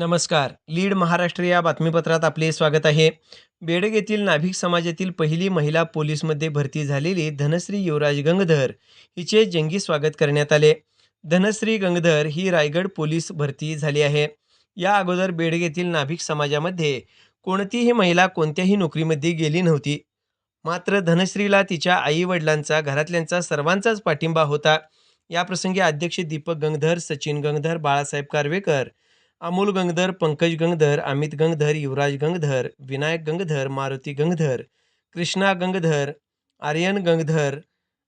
नमस्कार. लीड महाराष्ट्र या बातमीपत्रात आपले स्वागत आहे. बेडग येथील नाभिक समाजातील पहिली महिला पोलीसमध्ये भरती झालेली धनश्री युवराज गंगधर हिचे जंगी स्वागत करण्यात आले. धनश्री गंगधर ही रायगड पोलीस भरती झाली आहे. या अगोदर बेडग येथील नाभिक समाजामध्ये कोणतीही महिला कोणत्याही नोकरीमध्ये गेली नव्हती. मात्र धनश्रीला तिच्या आई वडिलांचा घरातल्यांचा सर्वांचाच पाठिंबा होता. याप्रसंगी अध्यक्ष दीपक गंगधर सचिन गंगधर बाळासाहेब कारवेकर अमोल गंगधर पंकज गंगधर अमित गंगधर युवराज गंगधर विनायक गंगधर मारुती गंगधर कृष्णा गंगधर आर्यन गंगधर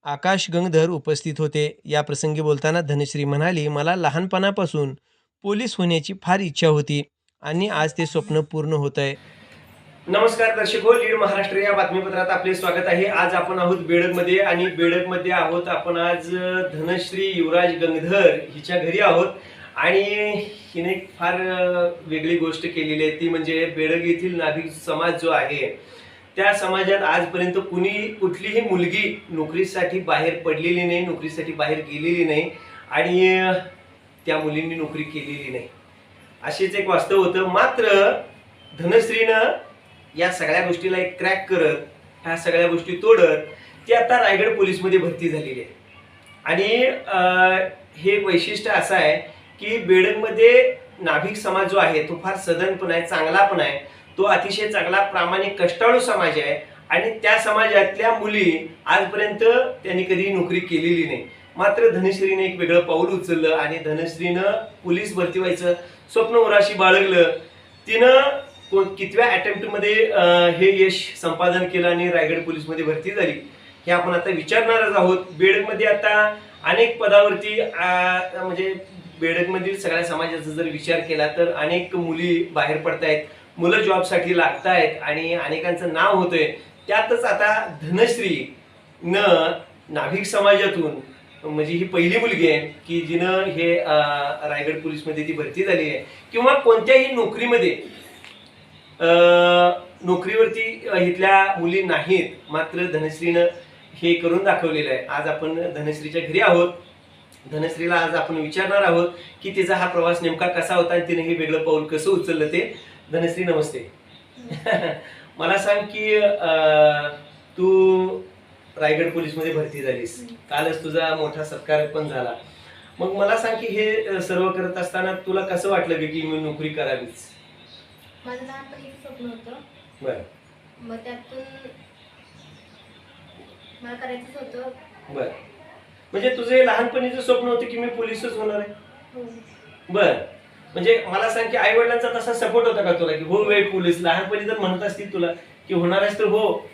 आकाश गंगधर उपस्थित होते. या प्रसंगी बोलताना धनश्री म्हणाली मला लहानपणापासून पोलीस होण्याची फार इच्छा होती आणि आज ते स्वप्न पूर्ण होत आहे नमस्कार दर्शक हो लीड महाराष्ट्र या बातमीपत्रात आपले स्वागत आहे. आज आपण आहोत बेडकमध्ये आणि बेडकमध्ये आहोत आपण आज धनश्री युवराज गंगधर हिच्या घरी आहोत. आणि हिने एक फार वेगळी गोष्ट केलेली आहे. ती म्हणजे बेडग येथील नाभिक समाज जो आहे त्या समाजात आजपर्यंत कुणी कुठलीही मुलगी नोकरीसाठी बाहेर पडलेली नाही नोकरीसाठी बाहेर गेलेली नाही आणि त्या मुलींनी नोकरी केलेली नाही. असेच एक वास्तव होतं. मात्र धनश्रीनं या सगळ्या गोष्टीला एक क्रॅक करत ह्या सगळ्या गोष्टी तोडत ती आता रायगड पोलीसमध्ये भरती झालेली आहे. आणि हे वैशिष्ट्य असं आहे की बेडगमध्ये नाभिक समाज जो आहे तो फार सदन पण आहे चांगला पण आहे. तो अतिशय चांगला प्रामाणिक कष्टाळू समाज आहे. आणि त्या समाजातल्या मुली आजपर्यंत त्यांनी कधी नोकरी केलेली नाही. मात्र धनश्रीने एक वेगळं पाऊल उचललं आणि धनश्रीनं पोलीस भरती व्हायचं स्वप्न उराशी बाळगलं. तिनं कोण कितव्या अटेम्प्टमध्ये हे यश संपादन केलं आणि रायगड पोलीसमध्ये भरती झाली हे आपण आता विचारणारच आहोत. बेडकमध्ये आता अनेक पदावरती म्हणजे बेडकमधील सगळ्या समाजाचा जर विचार केला तर अनेक मुली बाहेर पडतायत मुलं जॉबसाठी लागतायत आणि अनेकांचं नाव होतंय. त्यातच आता धनश्री न नाभिक समाजातून म्हणजे ही पहिली मुलगी आहे की जिनं हे रायगड पोलीसमध्ये ती भरती झाली आहे. किंवा कोणत्याही नोकरीमध्ये नोकरीवरती इथल्या मुली नाहीत मात्र धनश्रीनं हे करून दाखवलेलं आहे. आज आपण धनश्रीच्या घरी आहोत. धनश्रीला आज आपण विचारणार आहोत की तिचा हा प्रवास नेमका कसा होता आणि तिने हे वेगळं पाऊल कसं उचललं ते? धनश्री नमस्ते. मला सांग की तू रायगड पोलीसमध्ये भरती झालीस. कालच तुझा मोठा सत्कार पण झाला. मग मला सांग की हे सर्व करत असताना तुला कसं वाटलं की मी नोकरी करावीच? माझं लहानपणी एक स्वप्न होतं. बर. मग त्यातून मला करायचंच होतं. बर. म्हणजे तुझे लहानपणीचं स्वप्न होतं की मी पोलीसच होणार आहे? बर. म्हणजे मला सांग की आई वडिलांचा तसा सपोर्ट होता का तुला? की हो वे पोलीस लहानपणी जर म्हणत असतील तुला की होणार आहेस तर हो.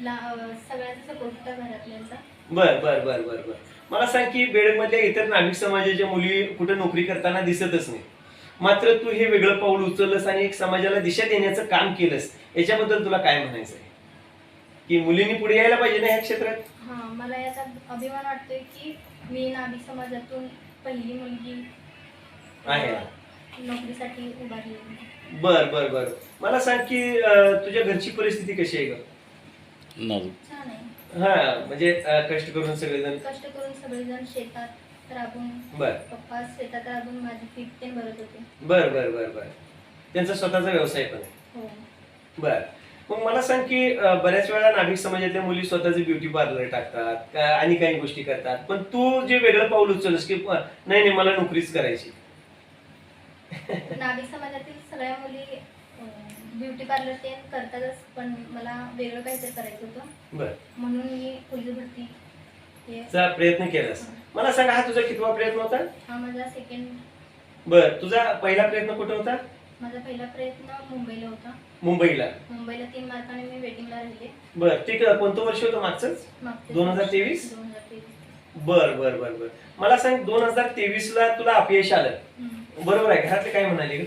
ला अं, सगळ्यांचा सपोर्ट होता घरातल्यांचा. बर बर बर बर बर. मला सांग की बेडमधल्या इतर नाभिक समाजाच्या मुली कुठे नोकरी करताना दिसतच नाही. मात्र तू हे वेगळं पाऊल उचललंस आणि एक समाजाला दिशा देण्याचं काम केलंस. याच्याबद्दल तुला काय म्हणायचं आहे की मुलींनी पुढे यायला पाहिजे ना ह्या क्षेत्रात? हां मला याचा अभिमान वाटतोय की मी नाभिक समाजातून पहिली मुलगी आहे. नोकरीसाठी उभारली बर बर बर. मला सांग की अं, तुझ्या घरची परिस्थिती कशी आहे ग? नाही छान आहे. हा म्हणजे अं, कष्ट करून सगळेजण? कष्ट करून सगळेजण शेतात राबून बर. पप्पा शेतात राबून माझी फीट ते भरत होते. बर बर बर बर. त्यांचा स्वतःचा व्यवसाय पण आहे. हो. बर. मग मला सांग की बऱ्याच वेळा नाभिक समाजातल्या मुली स्वतःचे ब्युटी पार्लर टाकतात आणि काही गोष्टी करतात. पण तू जे वेगळं पाऊल उचलस की नाही नाही मला नोकरीच करायची. नाभिक समाजातील सगळ्या मुली ब्युटी पार्लर ते करतातच पण मला वेगळं काहीतरी करायचं होतं. बर. म्हणून मी पोलीस भरती. चा प्रयत्न केलास. मला सांग हा तुझा कितवा प्रयत्न होता? हा माझा सेकंड बर तुझा पहिला प्रयत्न कुठं होता? माझा पहिला प्रयत्न मुंबईला होता. मुंबईला? मुंबईला तीन मार्काने मी वेटिंगला राहिले. बर ते क- कोणतं वर्ष होतं मागचंच? मागच्या 2023? दोन हजार तेवीस. बर बर बर बर. मला सांग दोन हजार तेवीस ला तुला अपयश आलं. हम्म. बरोबर आहे घरातले काय म्हणाले? ग?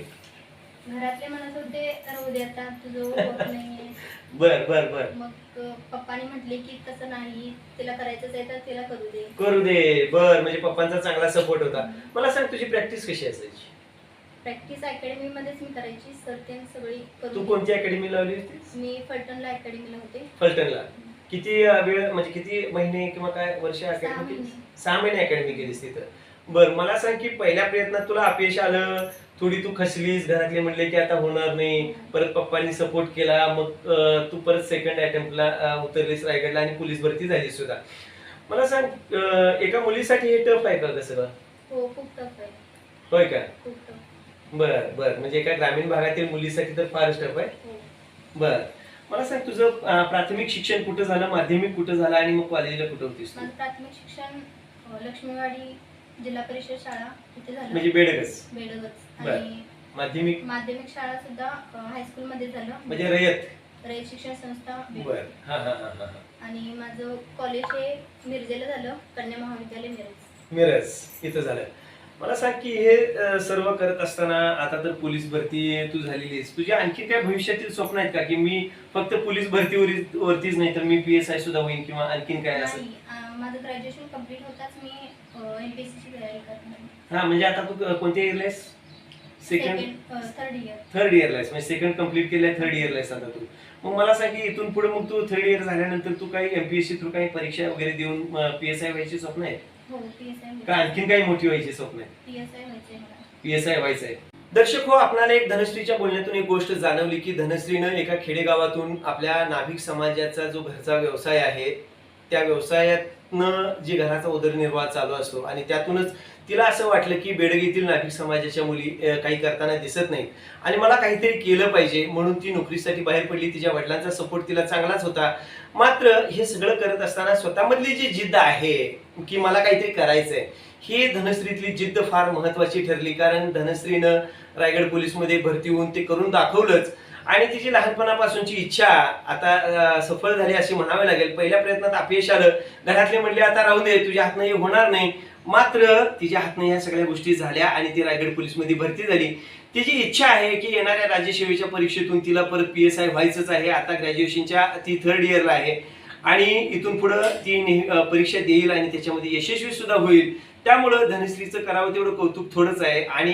घरातले म्हणत होते राहू दे आता तुझं होत नाहीये. बर बर बर. मग अं, पप्पानी म्हटले की तसं नाही तिला करायचंच आहे तर तिला करू दे. करू दे. बर म्हणजे पप्पांचा चांगला सपोर्ट होता. मला सांग तुझी प्रॅक्टिस कशी असायची? प्रॅक्टिस अकॅडमी मध्येच मी करायची. सर ते सगळी तू कोणती अकॅडमी लावली होतीस? मी फलटणला अकॅडमीला होते. फलटणला. किती वेळ म्हणजे किती महिने किंवा काय वर्ष अकॅडमी. केलीस? सहा महिने अकॅडमी केलीस तिथं. बर मला सांग की पहिल्या प्रयत्नात तुला अपयश आलं? थोडी तू खचलीस घरातले म्हणले की आता होणार नाही. परत पप्पांनी सपोर्ट केला मग तू परत सेकंड अटेम्प्टला उतरलीस रायगडला आणि पोलीस भरती झाली सुद्धा. मला सांग एका मुलीसाठी हे टफ आहे का सगळं हो खूप टफ आहे. होय का? खूप टफ बर बर. म्हणजे एका ग्रामीण भागातील मुलीसाठी तर फारच टफ आहे. हो. बर. मला सांग तुझं अं, प्राथमिक शिक्षण कुठं झालं माध्यमिक कुठं झालं आणि मग कॉलेजला कुठं होतीस तू? माझं प्राथमिक शिक्षण अ, लक्ष्मीवाडी जिल्हा परिषद शाळा इथे झालं. म्हणजे बेडगच. बेडगच. बरं. आणि माध्यमिक? माध्यमिक शाळा सुद्धा हायस्कूल मध्ये झालं. म्हणजे रयत? रयत शिक्षण संस्था. बर. हा हा हा हा हा. आणि माझं कॉलेज हे मिरजेला झालं कन्या महाविद्यालय मिरज. मिरज. इथं झालं. मला सांग की हे सर्व करत असताना आता तर पोलीस भरती तू झालेली आहेस. तुझ्या आणखी काय भविष्यातील स्वप्न आहेत का? की मी फक्त पोलीस भरतीवर वरतीच नाही तर मी पी एस आय सुद्धा होईन किंवा आणखीन काय असं? नाही अ, माझं ग्रॅज्युएशन कंप्लीट होताच मी एमपीएससी ची तयारी करणार हा म्हणजे आता तू कोणत्या इयरला आहेस? सेकंड थर्ड इयर थर्ड इयरला आहेस. म्हणजे सेकंड कंप्लीट केलंय थर्ड इयरला आहेस आता तू. मग मला सांग की इथून पुढे मग तू थर्ड इयर झाल्यानंतर तू काही एमपीएससी थ्रू काही परीक्षा वगैरे देऊन पी एस आय व्हायची स्वप्न आहेत? हो पी एस का आय आणखीन काही मोठी व्हायची स्वप्न? आहेत पी एस आय व्हायचंय व्हायचं आहे दर्शक हो आपल्याला एक धनश्रीच्या बोलण्यातून एक गोष्ट जाणवली की धनश्रीनं एका खेडेगावातून आपल्या नाभिक समाजाचा जो घरचा व्यवसाय आहे त्या व्यवसायातनं जी घराचा उदरनिर्वाह चालू असतो आणि त्यातूनच तिला असं वाटलं की बेडगीतील नाभिक समाजाच्या मुली काही करताना दिसत नाहीत. आणि मला काहीतरी केलं पाहिजे म्हणून ती नोकरीसाठी बाहेर पडली. तिच्या वडिलांचा सपोर्ट तिला चांगलाच होता. मात्र हे सगळं करत असताना स्वतःमधली जी जिद्द आहे की मला काहीतरी करायचंय ही धनश्रीतली जिद्द फार महत्वाची ठरली. कारण धनश्रीनं रायगड पोलीसमध्ये भरती होऊन ते करून दाखवलंच. आणि तिची लहानपणापासूनची इच्छा आता सफल सफळ झाली अशी म्हणावे लागेल. पहिल्या प्रयत्नात अपयश आलं. घरातले म्हणले आता राहू दे तुझ्या हातनं हे होणार नाही. मात्र तिच्या हातनं ह्या सगळ्या गोष्टी झाल्या आणि ती रायगड पोलीसमध्ये भरती झाली. तिची इच्छा आहे की येणाऱ्या राज्यसेवेच्या परीक्षेतून तिला परत पी एस आय व्हायचंच आहे. आता ग्रॅज्युएशनच्या ती थर्ड इयरला आहे. आणि इथून पुढं ती नेह- परीक्षा देईल आणि त्याच्यामध्ये यशस्वी सुद्धा होईल. त्यामुळं धनश्रीचं करावं तेवढं कौतुक थोडंच आहे. आणि